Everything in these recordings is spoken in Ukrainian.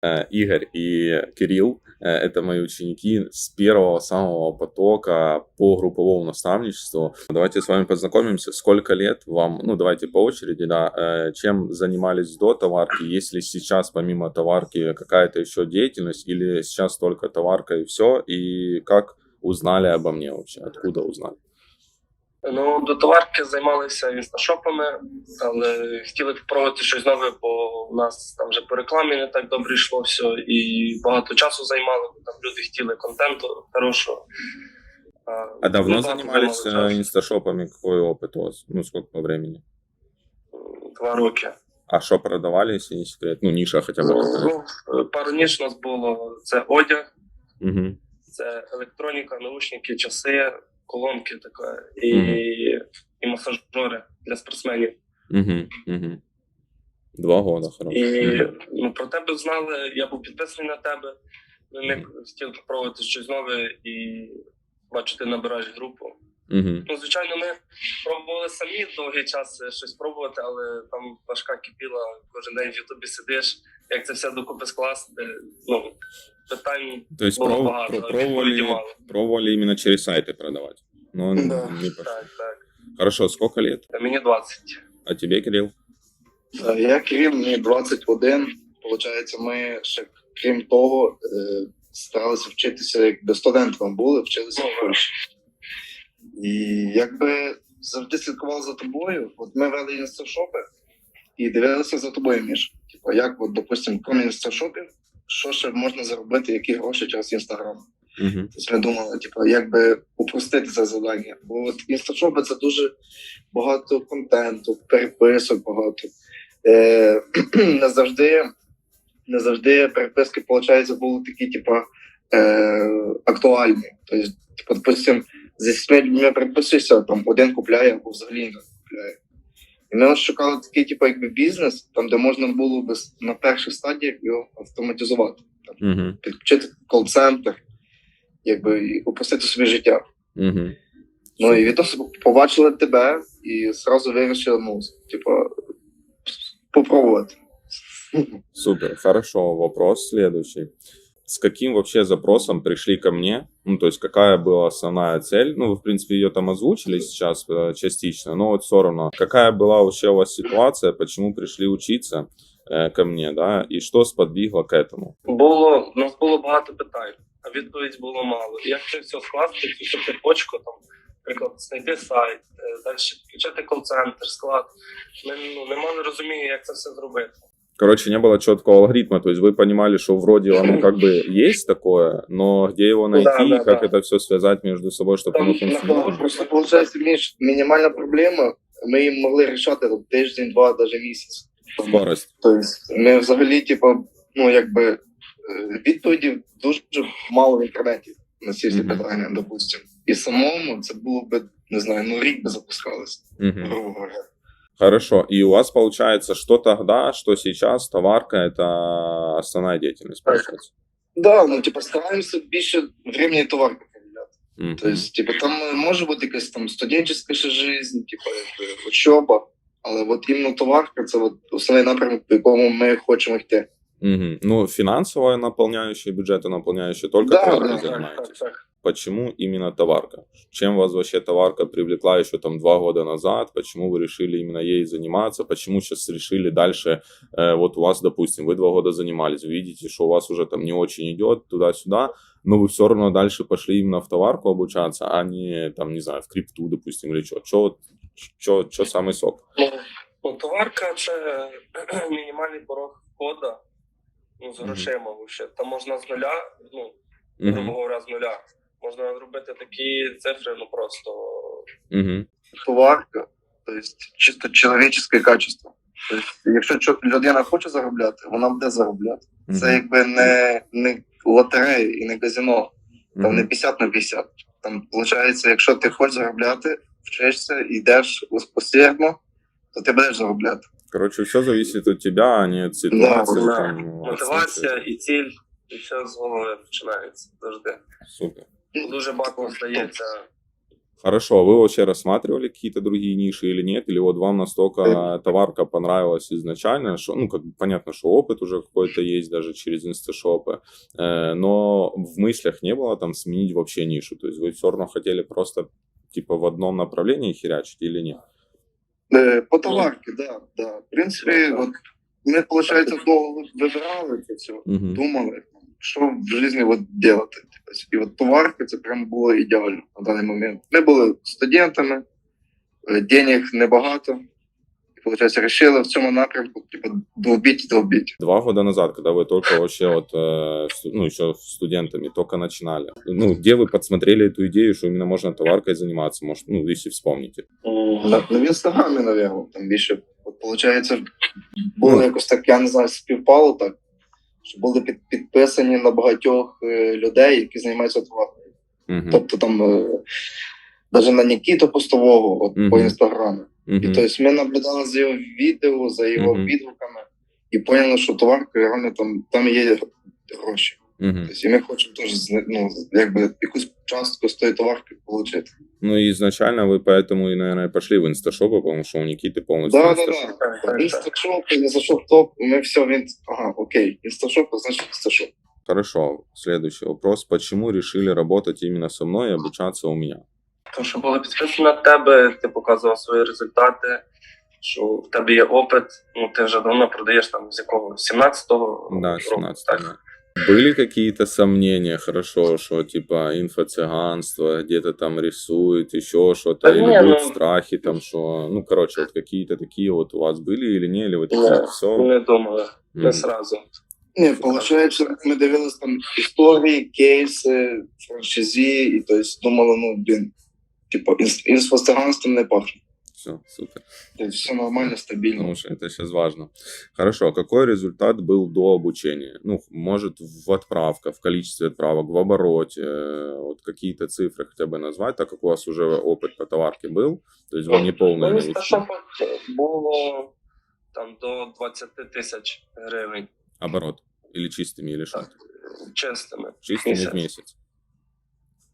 Э, Игорь и Кирилл э, это мои ученики с первого самого потока по групповому наставничеству. Давайте с вами познакомимся. Сколько лет вам, ну давайте по очереди, да, э, чем занимались до товарки, есть ли сейчас помимо товарки какая-то еще деятельность или сейчас только товарка и все, и как узнали обо мне вообще, откуда узнали? Ну, до товарки займалися інсташопами, але хотіли попробувати щось нове, бо у нас там вже по рекламі не так добре йшло все, і багато часу займало, бо там люди хотіли контенту хорошого. А давно ну, багато занимались займало э, часу. инсташопами? Какой опыт у вас? Ну, сколько по времени? Два роки. А что продавали, если не секрет? Ну, ниша хотя бы какая. Ну, пару ніж у нас було це одяг, Мгм. це електроніка, наушники, часи, колонки така, і, Мгм. і масажери для спортсменів. Мгм. Мгм. Два года, хорошо. І ну, про тебе знали, я був підписаний на тебе. Ми хотіли спробувати щось нове і бачу, ти набираєш групу. Мгм. Ну, звичайно, ми пробували самі довгий час щось пробувати, але там важка кипіла, кожен день в Ютубі сидиш, як це все докупи скласти. Ну, питань То есть було проб- багато, про- пробовали, именно через сайты продавать. Но Да, не пошло. Так, так. Хорошо, сколько лет? Мені 20. А тебе, Кирилл? Е, Я Кирил, мені 21. Получається, ми ще крім того, е, старалися вчитися, якби студентами були, вчилися в Польщі. І якби завжди слідкували за тобою. От ми вели інсташопи і дивилися за тобою, Міш. Типу, як, от, допустимо, крім інсташопів, що ще можна заробити, які гроші через інстаграм. Мгм. Тобто ми думали, типу, як би упростити це завдання. Бо от інсташопи це дуже багато контенту, переписок багато. Е, не завжди, не завжди переписки, виходить, були такі, типу, е, актуальні. Тобто, типу, допустим, зі людьми переписуєшся, там один купляє або взагалі не купляє. І ми шукали такий, типу, якби бізнес, там, де можна було би на перших стадіях його автоматизувати Мгм. підключити кол-центр, якби і упростити собі життя. Мгм. Ну і відносно побачили тебе і зразу вирішили, ну, типу, попробувати. Супер, хорошо. Вопрос следующий С каким вообще запросом пришли ко мне? Ну, то есть, какая была основная цель? Ну, вы, в принципе, ее там озвучили сейчас э, частично, но вот все равно. Какая была вообще у вас ситуация, почему пришли учиться э, ко мне, да? И что сподвигло к этому? Було, у нас було багато питань, а відповідь було мало. І Як це все скласти, цю всю цепочку, там, наприклад, знайти сайт, е, далі підключати кол-центр, склад. Ми ну, не мали розуміння, як це все зробити. Короче, не было четкого алгоритма, то есть вы понимали, что вроде оно как бы есть такое, но где его найти, Да, да, как да. это все связать между собой, чтобы Там оно на функционировало. Просто виходить, між мінімальна проблема, ми їм могли рішати там, тиждень, два, навіть місяць. Скорость. Тобто ми взагалі, типу, ну якби е, відповідей дуже мало в інтернеті на ці всі Мгм. питання, допустимо. І самому це було би, не знаю, ну рік би запускалося, Мгм. грубо говоря. Хорошо. И у вас получается, что тогда, что сейчас, товарка это основная деятельность, получается. Да, ну типу, стараємося більше времени товарки приділяти. Мгм. Тобто, типу, там може бути якась там студенческая ще жизнь, типу, якби учоба, але от іменно товарка це от основний напрямок, по якому ми хочемо йти. Мгм. Ну, финансовая наполняющая, бюджета наполняющая, только Да, товаркой да, Так, так, занимаетесь. так. Почему именно товарка? Чем вас вообще товарка привлекла еще там два года назад? Почему вы решили именно ей заниматься? Почему сейчас решили дальше? э, вот у вас, допустим, вы два года занимались, вы видите, что у вас уже там не очень идет туда-сюда, но вы все равно дальше пошли именно в товарку обучаться, а не там, не знаю, в крипту, допустим, или что? Что, что, что самый сок? Ну, товарка це мінімальний порог входа ну, з Мгм. грошима. Вообще. Там можна з нуля, ну, грубо Мгм. говоря, з нуля. Можна зробити такі цифри, ну просто Мгм. Товарка, тобто чисто чоловічне качество. Тобто, якщо людина хоче заробляти, вона буде заробляти. Це якби не, не лотерея і не казино, там не Мгм. 50 на 50. Там виходить, якщо ти хочеш заробляти, вчишся, йдеш усердно, то ти будеш заробляти. Короче, все зависит от тебя, а не от ситуации. Да, там, мотивація і ціль, і все з голови починається завжди. Супер. Дуже багато здається Хорошо, а вы вообще рассматривали какие-то другие ниши или нет? Или вот вам настолько товарка понравилась изначально, что, ну, как бы понятно, что опыт уже какой-то есть даже через инсташопы, э, но в мыслях не было там сменить вообще нишу? То есть вы все равно хотели просто типа в одном направлении херячить или нет? Е, По товарки, да, да. В принципі, от ми, виходить, довго вибирали це все, Мгм. думали, що в житті от робити. І от товарка це прям було ідеально на даний момент. Ми були студентами, е, денег небагато. І, виходить, вирішили в цьому напрямку, типу, долбіть і долбіть. Два года назад, когда вы только вообще вот, э, сту- ну, еще студентами только начинали, ну, где вы подсмотрели эту идею, что именно можно товаркой заниматься, может, ну, если вспомните? На, ну, в інстаграмі, напевно, там більше. От, виходить, було Ну. якось так, я не знаю, співпало так, що були під, підписані на багатьох е, людей, які займаються творчістю. Uh -huh. Тобто там е, навіть на Нікіту Постового от, Мгм. по інстаграму. І Мгм. тобто ми наблюдали за його відео, за його Мгм. відгуками, і поняли, що товарка реально там, там є гроші. Мгм. Тобто, і ми хочемо теж зни- ну, якби якусь частку з тої товарки отримати. Ну, и изначально вы поэтому и, наверное, пошли в инсташопы, потому что у Никиты полностью Да, да, инсташоп. да. Так, так. Інсташоп, не зайшов топ, ми все, він. Ага, окей. Інсташоп, значить інсташоп. Хорошо, следующий вопрос. Почему решили работать именно со мной и обучаться у меня? Тому що були підписані на тебе, ти показував свої результати, що в тебе є опит, ну ти вже давно продаєш там з якого 17-го Да, року, 17 так? да. Были какие-то сомнения, хорошо, что типа инфо-цыганство, где-то там рисует, еще что-то, Да или не, будут ну- страхи там, что, ну, короче, вот какие-то такие вот у вас были или не, или вы Не, такие, все, Не думали, не сразу. Ні, виходить, ми дивилися там історії, кейси, франшизі, і тобто думали, ну, блін, типу, інс- інфостаганством не пахне. все, супер. Тобто все нормально, стабільно. Потому что это сейчас важно. Хорошо, какой результат был до обучения? Ну, может, в отправках, в количестве отправок, в обороте, э, вот какие-то цифры хотя бы назвать, так как у вас уже опыт по товарке был, то есть вы не полный Ну, новичок. інсташопах було там до 20 тисяч гривень Оборот. Или чистыми, или что? чистими. Чистыми в Місяць. месяц.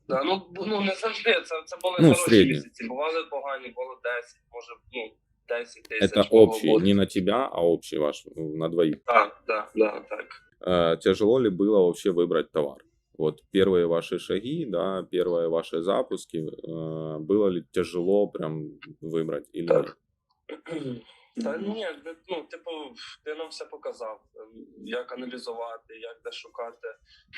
Да, ну, бу- ну не завжди. Це, це були Ну, хороші середні. місяці. Бували погані, було 10, може, ну, 10 тисяч. Это було общий, бути. не на тебя, а общий ваш, ну, на двоих. Так, так, так, так. Э, Тяжело ли было вообще выбрать товар? Вот первые ваши шаги, да, первые ваши запуски, э, было ли тяжело прям выбрать или Так. нет? Та ні, ви- ну, типу, ти нам все показав, ем, як аналізувати, як де шукати.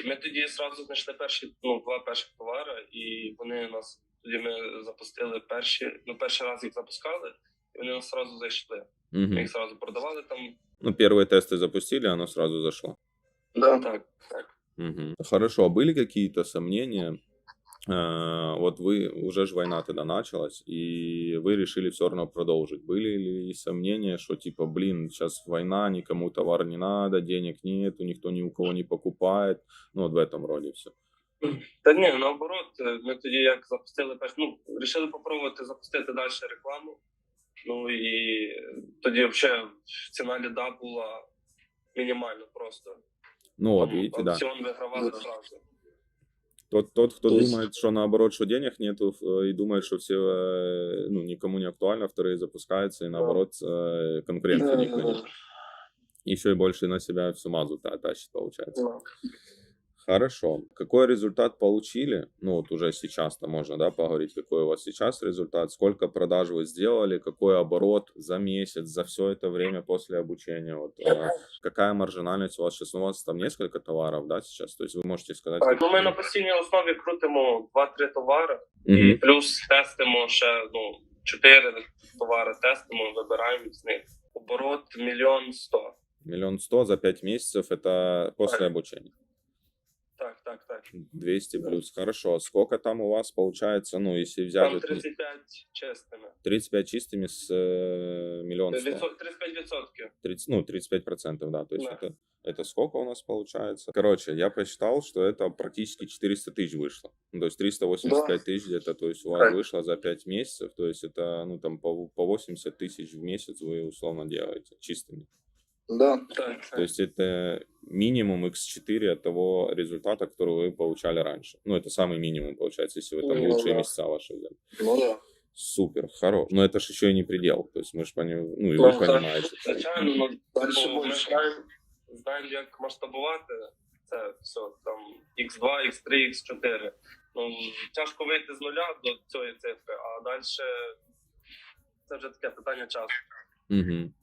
І ми тоді зразу знайшли перші, ну, два перших товари, і вони нас тоді ми запустили перші, ну, перший раз їх запускали, і вони нас зразу зайшли. Мгм. Ми їх зразу продавали там. Ну, первые тесты запустили, оно сразу зашло. Да. Так, так. Мгм. Хорошо, а были какие-то сомнения? Э, Вот вы, уже ж война тогда началась, и вы решили все равно продолжить. Были ли сомнения, что типа, блин, сейчас война, никому товар не надо, денег нету, никто ни у кого не покупает, ну вот в этом роде все. Та ні, наоборот, е, ми тоді як запустили перш, ну, вирішили попробувати запустити далі рекламу. Ну і тоді взагалі ціна ліда була мінімальна просто. Ну вот, Там видите, да. Аукціон вигравали зразу. Тот, тот кто То есть- думает, что наоборот, что денег нету, э, и думает, что все, э, ну, никому не актуально, вторые запускаются, и наоборот, э, конкуренции никакой нет. Еще и больше на себя всю мазу та- тащит, получается. Ну, Хорошо. Какой результат получили? Ну, вот уже сейчас-то можно, да, поговорить, какой у вас сейчас результат, сколько продаж вы сделали, какой оборот за месяц, за все это время после обучения, вот, э, какая маржинальность у вас сейчас, ну, у вас там несколько товаров, да, сейчас, то есть вы можете сказать... Так, ну ми какие? на постійній основі крутимо 2-3 товари і Мгм. плюс тестимо ще ну, 4 товари тестимо, вибираємо з них. Оборот мільйон сто. Миллион сто за пять месяцев, это после Так. обучения. Так, так, так. 200 плюс, хорошо. Сколько там у вас получается, ну, если взять Там вот 35 чистими. 35 чистыми с э, миллион сто? Відсот- 35 відсотків. 30, ну, 35 процентов, да. То есть Да. это, это сколько у нас получается? Короче, я посчитал, что это практически 400 тысяч вышло. Ну, то есть 385 тысяч где-то, то есть у вас Так. вышло за 5 месяцев, то есть это, ну, там, по, по 80 тысяч в месяц вы условно делаете чистыми. Да. Так, То есть это минимум x4 от того результата, который вы получали раньше. Ну, это самый минимум, получается, если вы там Ну, лучшие да. месяца ваши взяли. Ну да. Супер, хорош. Но это же еще и не предел. То есть мы же поним... ну, и Ну, вы так, понимаете. Звичайно, ну, Дальше ну, ми більше. знаємо, знаємо, як масштабувати це все, там X2, X3, X4. Ну, тяжко вийти з нуля до цієї цифри, а далі це вже таке питання часу. Мгм.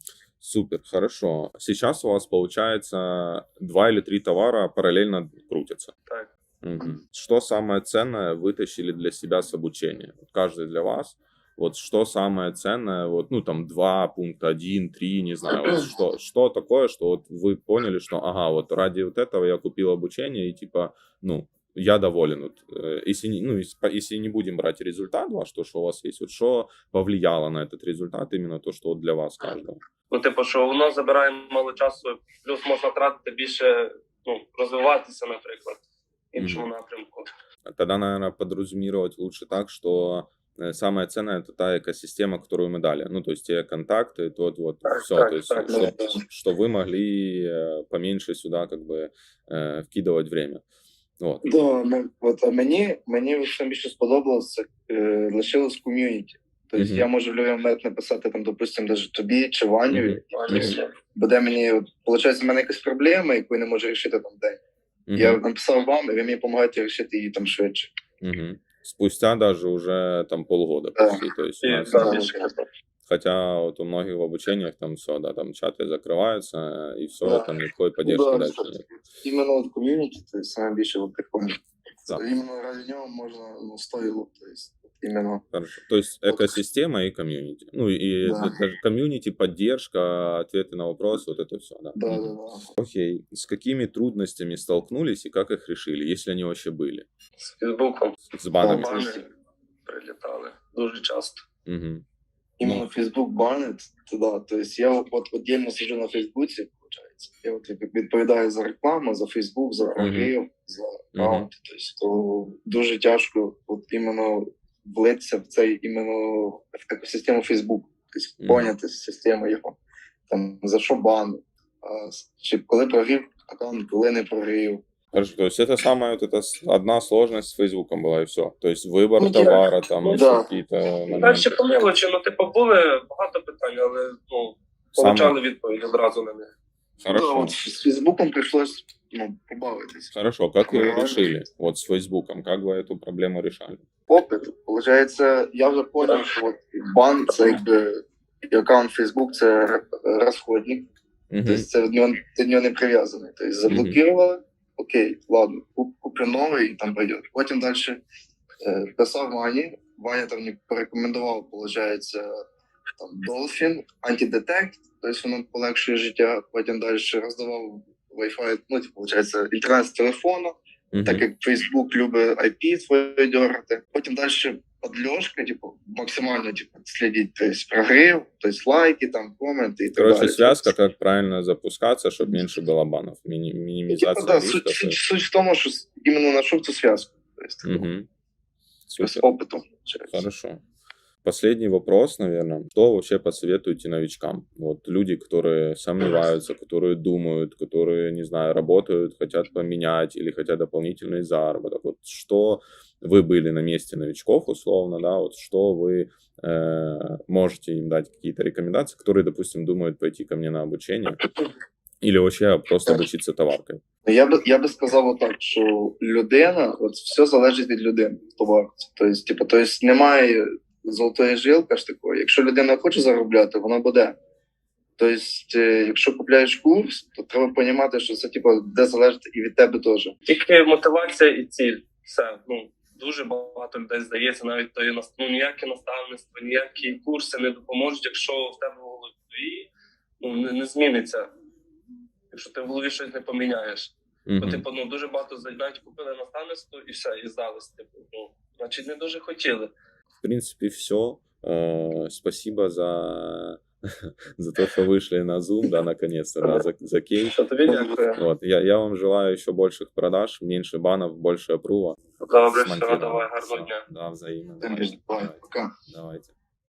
Супер, хорошо. Сейчас у вас получается два или три товара параллельно крутятся. Так. Мгм. Что самое ценное вытащили для себя с обучения? Вот каждый для вас. Вот что самое ценное, вот, ну, там, 2, пункт 1, 3, не знаю, вот что, что такое, что вот вы поняли, что, ага, вот ради вот этого я купил обучение, и типа, ну, я доволен. Вот, э, если, не- ну, если, по- если не будем брать результат ваш, то, что у вас есть, вот что повлияло на этот результат, именно то, что вот для вас каждого? Ну, типу, що воно забирає мало часу, плюс можна тратити більше, ну, розвиватися, наприклад, в іншому напрямку. Тогда, наверное, подразумевать лучше так, что э, самое ценное это та экосистема, которую мы дали. Ну, то есть те контакты, тот вот Так, все. так, то есть, так, что, да, да. что вы могли э, поменьше сюда как бы э, вкидывать время. Вот. Да, от, а мені, мені саме більше сподобалося, е, лишилось ком'юніті. Тобто Мгм. я можу в будь-який момент написати, там, допустимо, даже тобі чи Ваню, Мгм. Ані, буде мені, от, виходить, в мене якась проблема, яку я не можу рішити там день. Мгм. Я написав вам, і ви мені допомагаєте рішити її там швидше. Мгм. Спустя даже уже там полгода Да. почти. То есть у нас, більше. хотя вот у многих в обучениях там все, да, там чаты закрываются и все, Да. там никакой поддержки да, дальше кстати. нет. Іменно от ком'юніті, це саме більше от прикольно. Да. Іменно ради нього можна, ну, стоїло, тобто, іменно. Хорошо. То есть экосистема и комьюнити. Ну и Да. даже комьюнити, поддержка, ответы на вопросы, вот это все, да. Да, Мгм. да, да. Окей. С какими трудностями столкнулись и как их решили, если они вообще были? З Фейсбуком С банами. Да. бани прилітали дуже часто. Мгм. Именно Facebook банит, то да. То есть я вот, вот отдельно сижу на Фейсбуці, получается. Я от як відповідаю за рекламу, за Фейсбук, за прогрів, за аккаунти. Тобто то дуже тяжко от іменно влитися в цей іменно в екосистему Фейсбук. Тобто поняти систему його. Там за що бан, а, чи коли прогрів аккаунт, коли не прогрів. Хорошо, то есть это самая вот эта с- одна сложность с Фейсбуком была и все. То есть выбор Ну, да. товара, там Ну, еще да. какие-то Далі моменты. по мелочі, ну, типу, були багато питань, але ну, Саме- получали відповідь одразу на них. Хорошо. Да, от з Фейсбуком прийшлось ну, побавитись. Хорошо, как вы ее Ага. решили? Вот с Фейсбуком, как вы эту проблему решали? опит. Получається, я вже поняв, що от бан це якби і аккаунт Facebook це р- розходник, Мгм. тобто це від нього, ти до нього не прив'язаний. Тобто заблокували, окей, ладно, куплю новий і там пойде. Потім далі е, писав Вані, Ваня там мені порекомендував, виходить, там Dolphin, антидетект, тобто воно полегшує життя. Потім далі роздавав Wi-Fi, ну, типу, виходить, інтернет з телефону. Мгм. так як Facebook любить IP твоє дергати. Потім далі подльошка, типа, максимально следить, то есть прогрев, то есть лайки, там, комменты и так Короче, далее. связка, как правильно запускаться, чтобы меньше было банов. Мини- минимизация Типа, да, суть, то суть, суть в тому, що именно нашел эту связку, то есть, Мгм. з Супер. опитом. виходить. Хорошо. Последний вопрос, наверное. Что вообще посоветуете новичкам? Вот люди, которые сомневаются, которые думают, которые, не знаю, работают, хотят поменять или хотят дополнительный заработок. Вот что вы были на месте новичков, условно, да, вот что вы э, можете им дать какие-то рекомендации, которые, допустим, думают пойти ко мне на обучение или вообще просто обучиться товаркой. Ну, Я би, я би сказав отак, що людина, от все залежить від людини, товариться. Тобто, типу, тобто немає золотої жилки ж такої. Якщо людина хоче заробляти, вона буде. Тобто, е, якщо купляєш курс, то треба розуміти, що це типу, де залежить і від тебе теж. Тільки мотивація і ціль. Все. Ну, дуже багато людей здається, навіть то є ну, ніяке наставництво, ніякі курси не допоможуть, якщо в тебе в голові ну, не, не зміниться. Якщо ти в голові щось не поміняєш. Бо, типу, ну дуже багато за- навіть купили наставництво і все, і здались. Типу, ну, значить, не дуже хотіли. В принципе, все. Спасибо за, за то, что вышли на Zoom, да, наконец-то, да, за, за кейс. Вот, я, я вам желаю еще больших продаж, меньше банов, больше апрува. Добре, все, давай, гарного дня. Да, взаимно. Давай, Давайте. пока. Давайте.